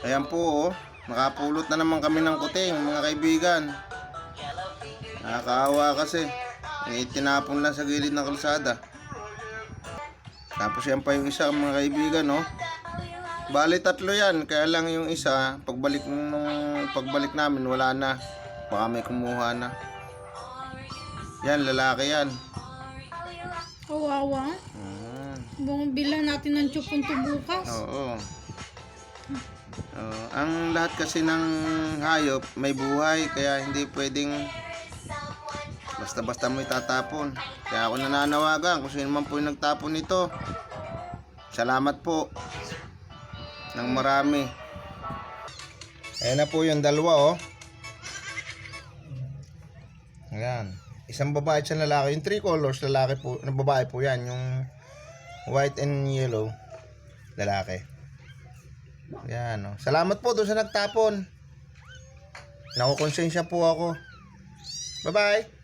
Ayan po, oh. Nakapulot na naman kami ng kuting, mga kaibigan. Nakakaawa kasi. Eh, tinapon lang sa gilid ng kalsada. Tapos yan pa yung isa, mga kaibigan, no? Bali tatlo yan, kaya lang yung isa, pagbalik nung pagbalik namin, wala na. Baka may kumuha na. Yan, lalaki yan. Kawawa. Mm. Bung bilan natin ng tsupunto bukas. Oo. Oo. Ang lahat kasi ng hayop may buhay kaya hindi pwedeng basta-basta mo itatapon. Kaya ako nananawagan kung sino man po yung nagtapon nito. Salamat po. Nang marami. Ayan na po yung dalawa oh. Ayan. Isang babae at lalaki. Yung three colors, lalaki po, na babae po yan. Yung white and yellow, lalaki. Yan, oh. Salamat po doon sa nagtapon. Nakukonsensya po ako. Bye-bye.